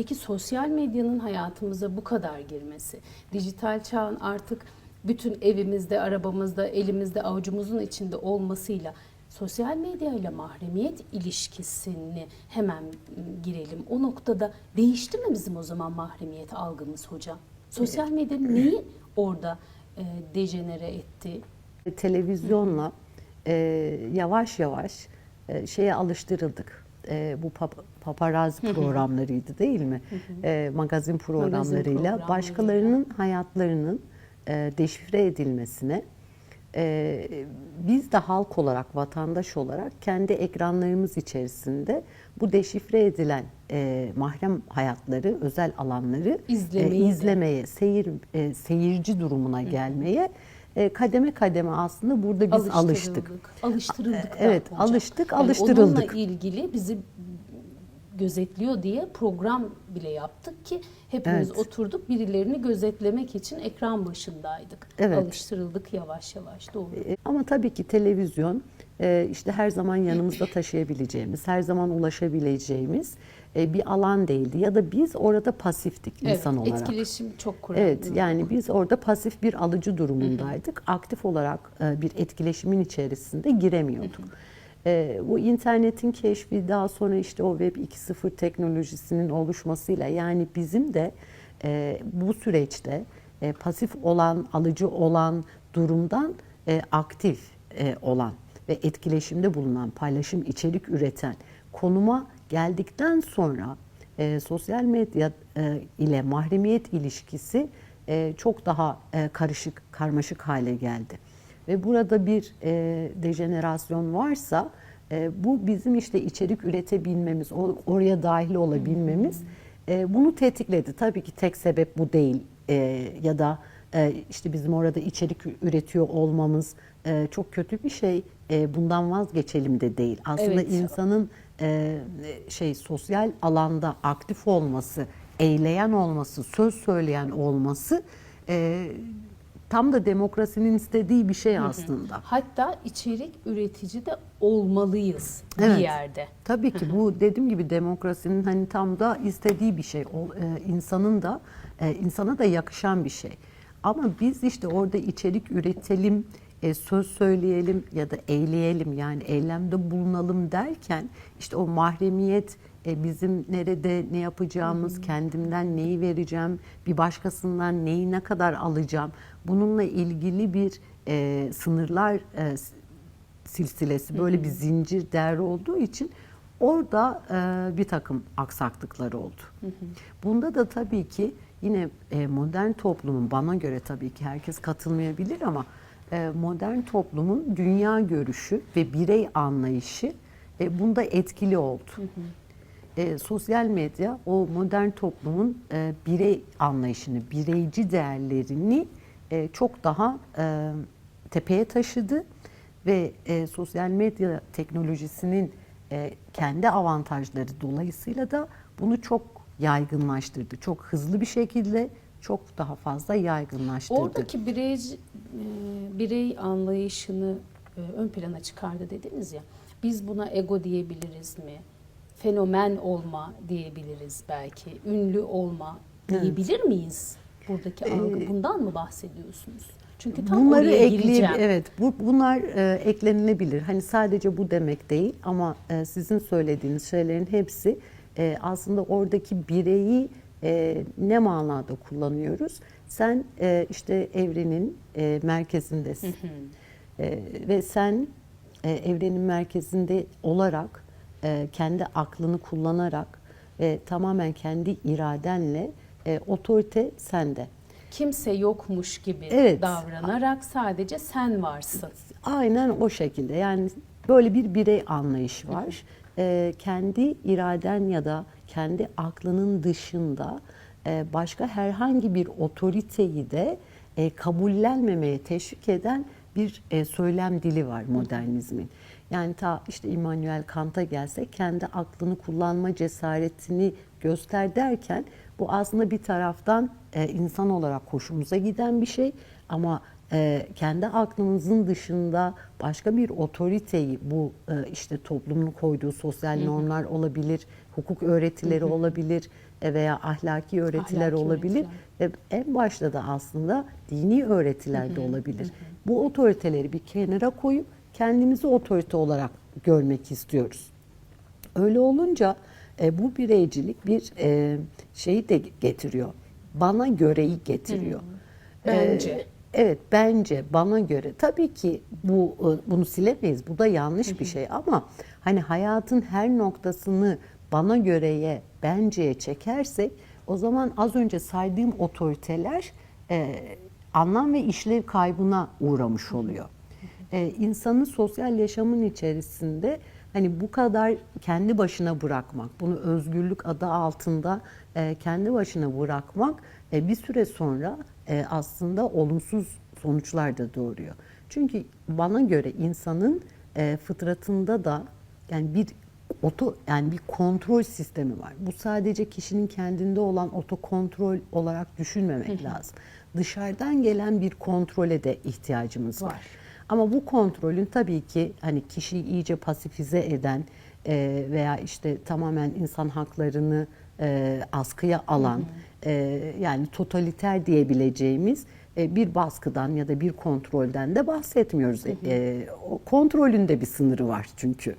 Peki sosyal medyanın hayatımıza bu kadar girmesi, dijital çağın artık bütün evimizde, arabamızda, elimizde, avucumuzun içinde olmasıyla sosyal medya ile mahremiyet ilişkisini hemen girelim. O noktada değişti mi bizim o zaman mahremiyet algımız hocam? Sosyal medya neyi orada e, dejenere etti? televizyonla e, yavaş yavaş e, şeye alıştırıldık. E, bu pap- paparazzi programlarıydı değil mi? E, magazin programlarıyla programlarıyla. başkalarının hayatlarının e, deşifre edilmesine e, biz de halk olarak, vatandaş olarak kendi ekranlarımız içerisinde bu deşifre edilen e, mahrem hayatları, özel alanları İzlemeyi de. izlemeye, seyir e, seyirci durumuna gelmeye e, kademe kademe aslında burada biz alıştık. Alıştırıldık. da Evet, alıştık, Yani alıştırıldık. onunla ilgili bizi gözetliyor diye program bile yaptık ki hepimiz Evet. oturduk birilerini gözetlemek için ekran başındaydık. Evet. Alıştırıldık yavaş yavaş doğru. E, Ama tabii ki televizyon e, işte her zaman yanımızda taşıyabileceğimiz, her zaman ulaşabileceğimiz e, bir alan değildi. Ya da biz orada pasiftik insan evet, olarak. etkileşim çok kuvvetli. Evet yani biz orada pasif bir alıcı durumundaydık. Aktif olarak e, bir etkileşimin içerisinde giremiyorduk. E, Bu internetin keşfi daha sonra işte o Web 2.0 teknolojisinin oluşmasıyla yani bizim de e, bu süreçte e, pasif olan, alıcı olan durumdan e, aktif e, olan ve etkileşimde bulunan, paylaşım, içerik üreten konuma geldikten sonra e, sosyal medya e, ile mahremiyet ilişkisi e, çok daha e, karışık, karmaşık hale geldi. Ve burada bir e, dejenerasyon varsa e, bu bizim işte içerik üretebilmemiz, o- oraya dahil olabilmemiz e, bunu tetikledi. Tabii ki tek sebep bu değil E, ya da e, işte bizim orada içerik üretiyor olmamız e, çok kötü bir şey. E, bundan vazgeçelim de değil. Aslında Evet. insanın e, şey sosyal alanda aktif olması, eyleyen olması, söz söyleyen olması e, tam da demokrasinin istediği bir şey aslında. Hatta içerik üretici de olmalıyız bir Evet. yerde. Tabii ki bu dediğim gibi demokrasinin hani tam da istediği bir şey. O, e, insanın da e, insana da yakışan bir şey. Ama biz işte orada içerik üretelim, e, söz söyleyelim ya da eyleyelim. Yani eylemde bulunalım derken işte o mahremiyet e, bizim nerede ne yapacağımız, kendimden neyi vereceğim, bir başkasından neyi ne kadar alacağım? Bununla ilgili bir e, sınırlar e, silsilesi böyle bir zincir değerli olduğu için orada e, bir takım aksaklıklar oldu. Bunda da tabii ki yine e, modern toplumun bana göre tabii ki herkes katılmayabilir ama e, modern toplumun dünya görüşü ve birey anlayışı e, bunda etkili oldu. E, sosyal medya o modern toplumun e, birey anlayışını, bireyci değerlerini e, çok daha e, tepeye taşıdı ve e, sosyal medya teknolojisinin e, kendi avantajları dolayısıyla da bunu çok yaygınlaştırdı. Çok hızlı bir şekilde çok daha fazla yaygınlaştırdı. Oradaki birey, e, birey anlayışını e, ön plana çıkardı dediniz ya. Biz buna ego diyebiliriz mi? Fenomen olma diyebiliriz belki. Ünlü olma diyebilir miyiz? Buradaki algı bundan mı bahsediyorsunuz? Çünkü tam Bunları oraya gireceğim. evet bu bunlar e, eklenilebilir. Hani sadece bu demek değil ama e, sizin söylediğiniz şeylerin hepsi e, aslında oradaki bireyi e, ne manada kullanıyoruz? Sen e, işte evrenin e, merkezindesin. E, ve sen e, evrenin merkezinde olarak e, kendi aklını kullanarak ve tamamen kendi iradenle e, otorite sende. Kimse yokmuş gibi Evet. davranarak sadece sen varsın. Aynen o şekilde. Yani böyle bir birey anlayışı var. Ee, kendi iraden ya da kendi aklının dışında e, başka herhangi bir otoriteyi de e, kabullenmemeye teşvik eden bir e, söylem dili var modernizmin. Yani ta işte Immanuel Kant'a gelsek kendi aklını kullanma cesaretini göster derken bu aslında bir taraftan e, insan olarak hoşumuza giden bir şey ama e, kendi aklımızın dışında başka bir otoriteyi bu e, işte toplumun koyduğu sosyal normlar olabilir, hukuk öğretileri olabilir e, veya ahlaki öğretiler Ahlaki olabilir ve en başta da aslında dini öğretiler de olabilir. Bu otoriteleri bir kenara koyup kendimizi otorite olarak görmek istiyoruz. Öyle olunca e, bu bireycilik bir e, şeyi de getiriyor. Bana göreyi getiriyor. Bence. E, evet bence bana göre. Tabii ki bu e, bunu silemeyiz. Bu da yanlış bir şey ama hani hayatın her noktasını bana göreye, benceye çekersek o zaman az önce saydığım otoriteler e, anlam ve işlev kaybına uğramış oluyor. E, insanı sosyal yaşamın içerisinde hani bu kadar kendi başına bırakmak, bunu özgürlük adı altında e, kendi başına bırakmak e, bir süre sonra e, aslında olumsuz sonuçlar da doğuruyor. Çünkü bana göre insanın e, fıtratında da yani bir oto yani bir kontrol sistemi var. Bu sadece kişinin kendinde olan otokontrol olarak düşünmemek lazım. Dışarıdan gelen bir kontrole de ihtiyacımız var. Var. Ama bu kontrolün tabii ki hani kişiyi iyice pasifize eden e, veya işte tamamen insan haklarını e, askıya alan e, yani totaliter diyebileceğimiz e, bir baskıdan ya da bir kontrolden de bahsetmiyoruz. E, o kontrolün de bir sınırı var çünkü.